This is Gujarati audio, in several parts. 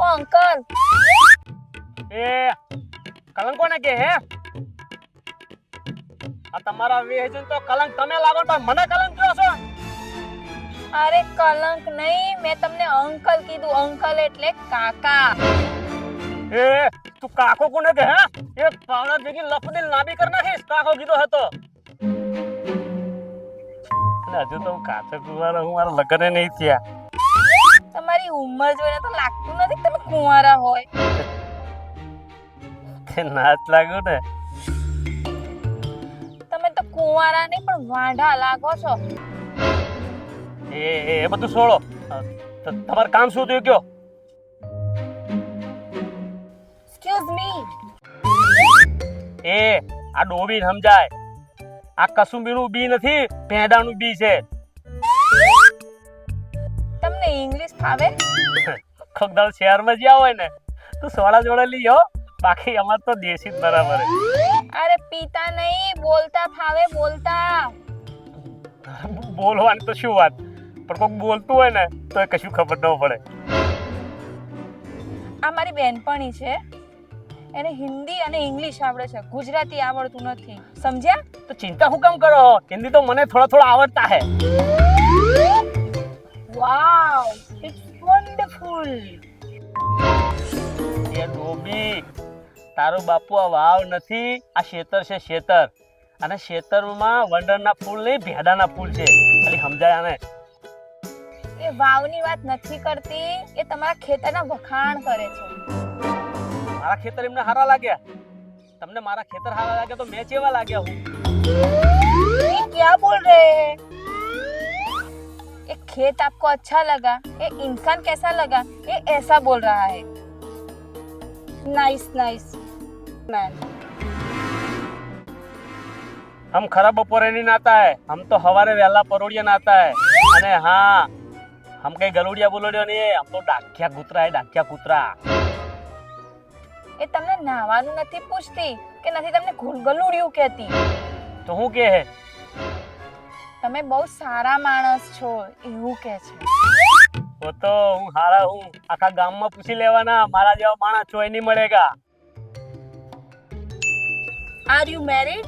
ઓ અંકલ એ કલંકો ને કે હે? આ તમારા વેજન તો કલંક તમે લાગો પણ મને કલંક કયો છો? અરે કલંક નહીં મેં તમને અંકલ કીધું અંકલ એટલે કાકા. એ તું કાકો કોને કહે એ પાવડા ભેગી લફદિલ નાબી કર નાખીશ કાકો કીધો હતો. હજુ તો હું કાચો હું મારા લગ્ન નહીં થયા. તમારી ઉંમર જોઈને તો લાગતું નથી કે તમે કુંવારા હોય. તે નાચ લાગ્યું ને. તમે તો કુંવારા નહીં પણ વાંઢા લાગો છો. એ એ એ બધું છોડો. તમારું કામ શું થયું કયો? એક્સક્યુઝ મી એ આ ડોબી સમજાય. આ કસુંબીનું બી નથી ભેંડાનું બી છે. તમને ઇંગ્લિશ ફાવે ખગદાળ શહેરમાં જ્યાં હોય ને તું સોડા જોડે લીયો બાકી અમાર તો દેશી જ બરાબર અરે પીતા નહીં બોલતા ફાવે બોલતા. બોલવાની તો શું વાત? પણ કોઈક બોલતું હોય ને તો એ કશું ખબર ન પડે. આ મારી બેનપણી છે. એને હિન્દી અને ઇંગ્લિશ આવડે છે. ગુજરાતી આવડતું નથી. સમજ્યા? તો ચિંતા હું કેમ કરો? હિન્દી તો મને થોડા થોડા આવડતા હે. વાવ! એ ડોબી તારો બાપુ આ વાવ નથી આ શેતર છે શેતર. અને શેતરમાં વંડરના ફૂલ નહીં ભેડાના ફૂલ છે. ખાલી સમજાય આને. એ વાવની વાત નથી કરતી એ તમારા ખેતરના વખાણ કરે છે. મારા ખેતર એમને હારા લાગ્યા. તમને મારા ખેતર હારા લાગ્યા તો મેં જેવા લાગ્યા હું? ક્યાં બોલ રહે खेत आपको अच्छा लगा ये इंसान कैसा लगा ये ऐसा बोल रहा है नाइस नाइस मैन हम खरा बपोरे नहीं नाता है हम तो हवारे वेला परोड़िया नाता है અને હા हम कहीं गलोड़िया बोलोड़िया नहीं है हम तो डाकिया कूतरा है डाकिया कूतरा એ તમને નાવાનું નથી પૂછતી કે નથી તમને ગલુડિયું કહેતી તો હું કે હે તમે બહુ સારા માણસ છો એવું કે છે. ઓ તો હું હારા હું. આખા ગામમાં પૂછી લેવાના. મારા જેવા માણસ ચોય નહીં મળેગા. આર યુ મેરીડ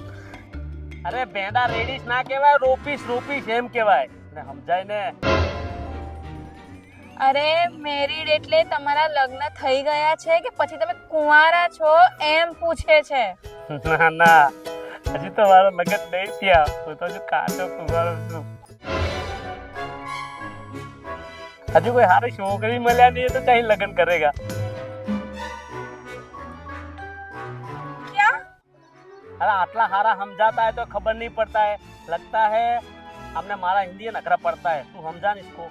અરે ભેંડા રેડીશ ના કહેવાય રોપીશ રોપીશ એમ કહેવાય. ને સમજાય ને? અરે મેરીડ એટલે તમારા લગ્ન થઈ ગયા છે કે પછી તમે કુંવારા છો એમ પૂછે છે. ના ના. હજી તો મારો લગન નહીં થયા હું તો હજુ કાચો કુંવારો છું હજુ કોઈ સારી છોકરી મળ્યા નહીં તો ચાહી લગન કરેગા ક્યાં अरे आटला हारा समझाता है तो खबर नहीं पड़ता है लगता है हमने मारा हिंदी नखरा पड़ता है तू समझा न इसको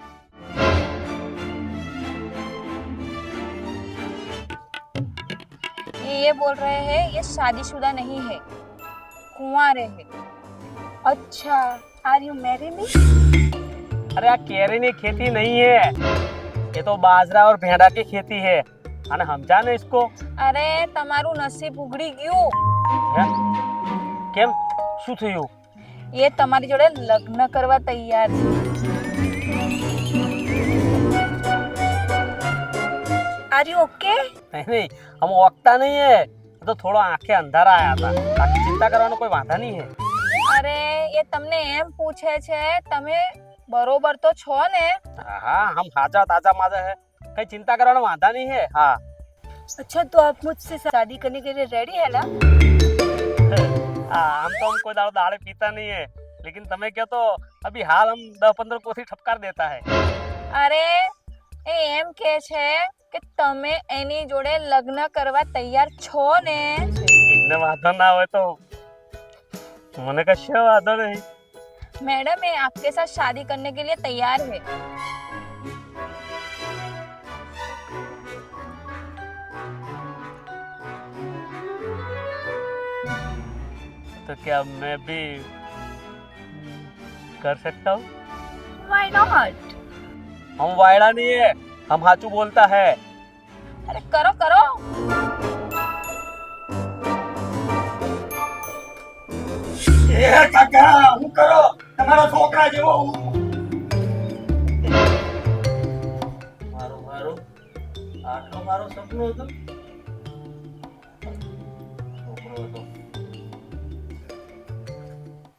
ये ये बोल रहे हैं ये शादीशुदा नहीं है कुंवारे है अच्छा आर यू मैरिड अरे यार केरी की खेती नहीं है ये तो बाजरा और भेड़ा की खेती है अने समझा न इसको અરે તમારું નસીબ ઉગડી ગયું હે? કેમ શું થયું એ તમારી જોડે લગ્ન કરવા તૈયાર છે આર યુ ઓકે नहीं नहीं हम ओकता नहीं है ये तो थोड़ा आंखें अंधारा आया था बाकी चिंता करवानो कोई वादा नहीं है અરે એ તમને એમ પૂછે છે તમે બરોબર તો છો ને हाँ हम हाजा ताजा माजा है कहीं चिंता करवानो वादा नहीं है हाँ अच्छा तो आप मुझसे शादी करने के लिए रेडी है ना हाँ हम तो हम कोई दारू दाड़े पीता नहीं है लेकिन तुम्हें क्या तो अभी हाल हम दस पंद्रह कोसी ठपकार देता है અરે એ એમ કે છે કે તમે એની જોડે લગ્ન કરવા તૈયાર છો ને इनने वादा ना हो तो मैंने कहा वादा नहीं मैडम ये आपके साथ शादी करने के लिए तैयार है तो क्या मैं भी कर सकता हूँ व्हाई नॉट हम वायड़ा नहीं है हम हाचू बोलता है अरे करो करो એ કાકા હું કરો તમારા છોકરા જેવો હું મારું મારું આટલું મારું સપનું હતું